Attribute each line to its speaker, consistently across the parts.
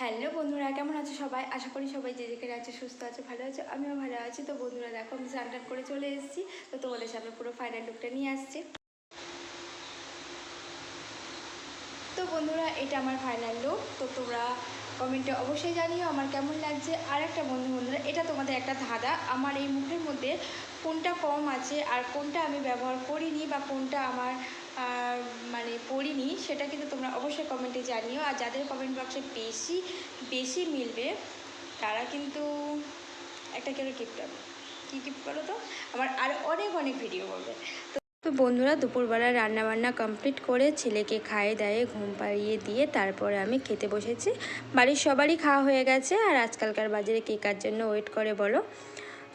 Speaker 1: Hello বন্ধুরা, কেমন আছো সবাই? আশা করি সবাই যে যেখানে আছে সুস্থ আছে, ভালো আছে। আমিও ভালো আছি। তো বন্ধুরা, দেখো, আমি স্নান করে চলে এসেছি। তো তোমাদের সামনে পুরো ফাইনাল লুকটা নিয়ে আসছি। তো বন্ধুরা, এটা আমার ফাইনাল লুক তো তোমরা কমেন্টে অবশ্যই জানিও আমার কেমন লাগছে। আর একটা বন্ধু বন্ধুরা, এটা তোমাদের একটা ধাঁধা। আমার এই মুখের মধ্যে কোনটা কম আছে আর কোনটা আমি ব্যবহার করিনি বা কোনটা আমার মানে পড়িনি, সেটা কিন্তু তোমরা অবশ্যই কমেন্টে জানিও। আর যাদের কমেন্ট বক্সে বেশি বেশি মিলবে, তারা কিন্তু একটা কেউ গিফট পাবে। কী গিফট বলো তো আমার আর অনেক অনেক ভিডিও করবে তো তো বন্ধুরা, দুপুরবেলা রান্নাবান্না কমপ্লিট করে ছেলেকে খাইয়ে দায়ে ঘুম পাড়িয়ে দিয়ে তারপরে আমি খেতে বসেছি। বাড়ির সবারই খাওয়া হয়ে গেছে, আর আজকালকার বাজারে কে কার জন্য ওয়েট করে বলো?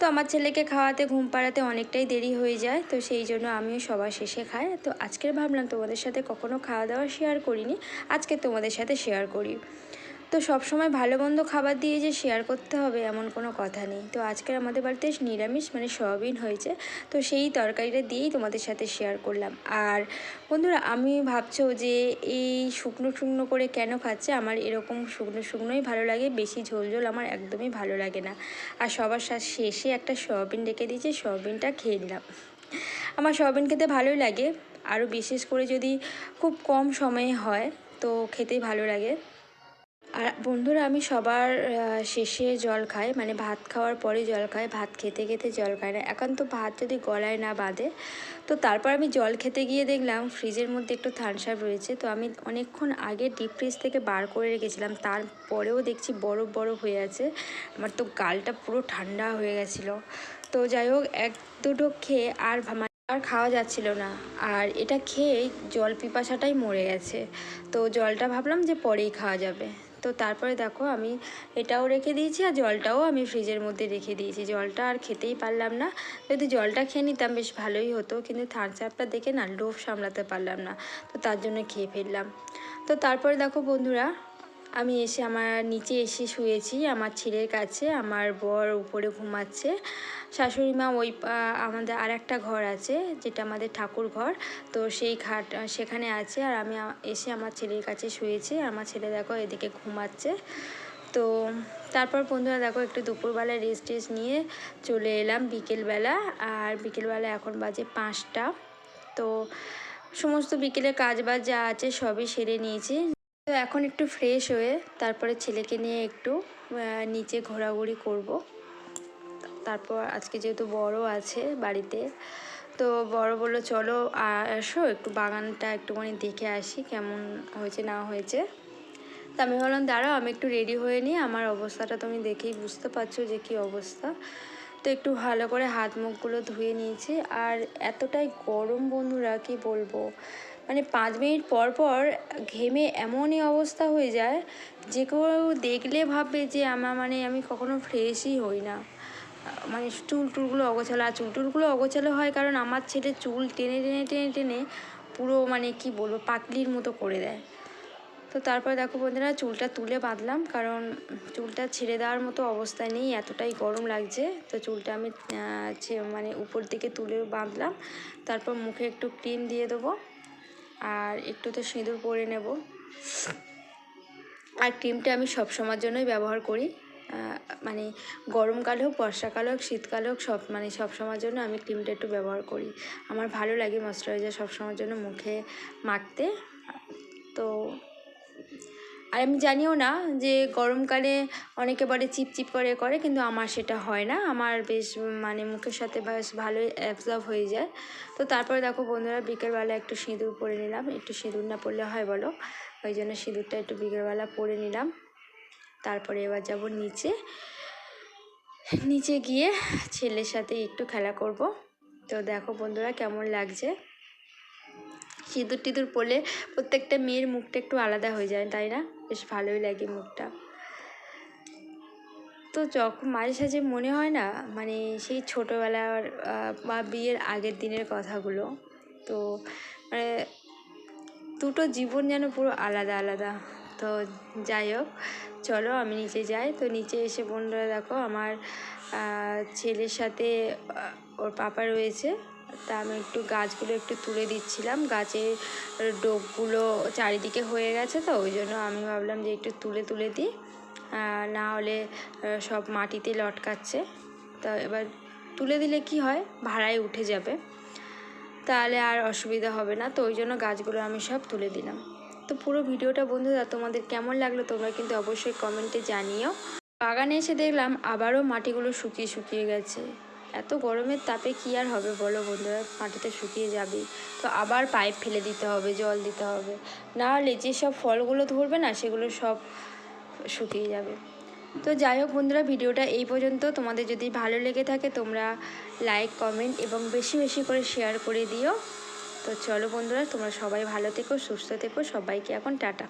Speaker 1: তো আমার ছেলেকে খাওয়াতে, ঘুম পাড়াতে অনেকটাই দেরি হয়ে যায়, তো সেই জন্য আমিও সবার শেষে খাই। তো আজকের ভাবলাম তোমাদের সাথে কখনো খাওয়া দাওয়া শেয়ার করিনি, আজকে তোমাদের সাথে শেয়ার করি। তো সব সময় ভালো মন্দ খাবার দিয়ে যে শেয়ার করতে হবে এমন কোনো কথা নেই। তো আজকের আমাদের বাড়িতে নিরামিষ মানে সয়াবিন হয়েছে। তো সেই তরকারিটা দিয়েই তোমাদের সাথে শেয়ার করলাম। আর বন্ধুরা, আমি ভাবছ যে এই শুকনো শুকনো করে কেন খাচ্ছে? আমার এরকম শুকনো শুকনোই ভালো লাগে, বেশি ঝোল ঝোল আমার একদমই ভালো লাগে না। আর সবার সাথে শেষে একটা সয়াবিন রেখে দিয়েছে, সয়াবিনটা খেয়ে নিলাম। আমার সয়াবিন খেতে ভালোই লাগে। আরও বিশেষ করে যদি খুব কম সময়ে হয়, তো খেতেই ভালো লাগে। আর বন্ধুরা, আমি সবার শেষে জল খাই। মানে ভাত খাওয়ার পরে জল খাই। ভাত খেতে খেতে জল খাই না। এখন তো ভাত যদি গলায় না বাঁধে, তো তারপর আমি জল খেতে গিয়ে দেখলাম ফ্রিজের মধ্যে একটু থানসাপ রয়েছে। তো আমি অনেকক্ষণ আগে ডিপ ফ্রিজ থেকে বার করে রেখেছিলাম। তারপরেও দেখছি বরফ বরফ হয়ে আছে। আমার তো গালটা পুরো ঠান্ডা হয়ে গেছিল। তো যাই হোক, এক দুটো খেয়ে আর আর খাওয়া যাচ্ছিল না। আর এটা খেয়েই জল পিপাসাটাই মরে গেছে। তো জলটা ভাবলাম যে পরেই খাওয়া যাবে। তো তারপরে দেখো আমি এটাও রেখে দিয়েছি আর জলটাও আমি ফ্রিজের মধ্যে রেখে দিয়েছি। জলটা আর খেতেই পারলাম না। যদি জলটা খেয়ে নিতাম বেশ ভালোই হতো, কিন্তু থার্ড চাপটা দেখে না লোভ সামলাতে পারলাম না। তো তার জন্য খেয়ে ফেললাম। তো তারপরে দেখো বন্ধুরা আমি এসে আমার নিচে এসে শুয়েছি, আমার ছেলের কাছে, আমার বর উপরে ঘুমাচ্ছে। শাশুড়ি মা ওই আমাদের আর একটা ঘর আছে, যেটা আমাদের ঠাকুর ঘর। তো সেই খাট সেখানে আছে আর আমি এসে আমার ছেলের কাছে শুয়েছি। আমার ছেলে দেখো এদিকে ঘুমাচ্ছে। তো তারপর বন্ধুরা দেখো একটু দুপুরবেলা রেস্ট টেস্ট নিয়ে চলে এলাম বিকেলবেলা। আর বিকেলবেলা এখন বাজে পাঁচটা। তো সমস্ত বিকেলের কাজ বাজ যা আছে সবই সেরে নিয়েছি। তো এখন একটু ফ্রেশ হয়ে তারপরে ছেলেকে নিয়ে একটু নিচে ঘোরাঘুরি করব। তারপর আজকে যেহেতু বড় আছে বাড়িতে, তো বড় বলল, চলো আসো, একটু বাগানটা একটুখানি দেখে আসি কেমন হয়েছে না হয়েছে। তা আমি বললাম দাঁড়াও, আমি একটু রেডি হয়ে নিই, আমার অবস্থাটা তুমি দেখেই বুঝতে পারছ যে কী অবস্থা। তো একটু ভালো করে হাত মুখগুলো ধুয়ে নিয়েছি। আর এতটাই গরম বন্ধুরা, কি বলব? মানে পাঁচ মিনিট পর পর ঘেমে এমনই অবস্থা হয়ে যায় যে কেউ দেখলে ভাববে যে আমার মানে আমি কখনো ফ্রেশই হই না। মানে চুল টুলগুলো অগোছালো, আর চুল টুলগুলো অগোছালো হয় কারণ আমার ছেলে চুল টেনে টেনে টেনে টেনে পুরো মানে কি বলব পাতলির মতো করে দেয়। তো তারপরে দেখো বন্ধুরা, চুলটা তুলে বাঁধলাম কারণ চুলটা ছেড়ে দেওয়ার মতো অবস্থায় নেই, এতটাই গরম লাগছে। তো চুলটা আমি মানে উপর দিকে তুলে বাঁধলাম। তারপর মুখে একটু ক্রিম দিয়ে দেবো। আর একটু তো সিঁদুর পরে নেব। আর ক্রিমটা আমি সব সময়ের জন্যই ব্যবহার করি। মানে গরমকাল হোক বর্ষাকাল হোক, শীতকাল হোক, সব মানে সব সময়ের জন্য আমি ক্রিমটা একটু ব্যবহার করি। আমার ভালো লাগে ময়শ্চারাইজার সব সময়ের জন্য মুখে মাখতে। তো আর আমি জানিও না যে গরমকালে অনেকে বলে চিপচিপ করে করে, কিন্তু আমার সেটা হয় না। আমার বেশ মানে মুখের সাথে বেশ ভালোই অ্যাবজর্ব হয়ে যায়। তো তারপরে দেখো বন্ধুরা, বিকেলবেলা একটু সিঁদুর পরে নিলাম। একটু সিঁদুর না পরলে হয় বলো? ওই জন্য সিঁদুরটা একটু বিকেলবেলা পরে নিলাম। তারপরে এবার যাব নিচে। নিচে গিয়ে ছেলের সাথে একটু খেলা করব। তো দেখো বন্ধুরা কেমন লাগছে। সিঁদুর টিঁদুর পরলে প্রত্যেকটা মেয়ের মুখটা একটু আলাদা হয়ে যায়, তাই না? বেশ ভালোই লাগে মুখটা। তো যখন মাঝে সাঝে মনে হয় না মানে সেই ছোটোবেলার বা বিয়ের আগের দিনের কথাগুলো। তো মানে দুটো জীবন যেন পুরো আলাদা আলাদা। তো যাই হোক, চলো আমি নিচে যাই। তো নিচে এসে বন্ধুরা দেখো, আমার ছেলের সাথে ওর পাপা রয়েছে। তা আমি একটু গাছগুলো একটু তুলে দিচ্ছিলাম। গাছের ডোবগুলো চারিদিকে হয়ে গেছে তো, ওই জন্য আমি ভাবলাম যে একটু তুলে তুলে দিই। না হলে সব মাটিতে লটকাচ্ছে। তা এবার তুলে দিলে কি হয়? ভাড়ায় উঠে যাবে। তাহলে আর অসুবিধা হবে না। তো ওই জন্য গাছগুলো আমি সব তুলে দিলাম। তো পুরো ভিডিওটা বন্ধুরা, তোমাদের কেমন লাগল তোমরা কিন্তু অবশ্যই কমেন্টে জানিও। বাগানে এসে দেখলাম আবারও মাটিগুলো শুকিয়ে শুকিয়ে গেছে। এত গরমের তাপে কি আর হবে বলো বন্ধুরা? মাটিতে শুকিয়ে যাবে। তো আবার পাইপ ফেলে দিতে হবে, জল দিতে হবে। না হলে যেসব ফলগুলো ধরবে না, সেগুলো সব শুকিয়ে যাবে। তো যাই হোক বন্ধুরা, ভিডিওটা এই পর্যন্ত। তোমাদের যদি ভালো লেগে থাকে তোমরা লাইক কমেন্ট এবং বেশি বেশি করে শেয়ার করে দিও। তো চলো বন্ধুরা, তোমরা সবাই ভালো থেকো, সুস্থ থেকো। সবাইকে এখন টাটা।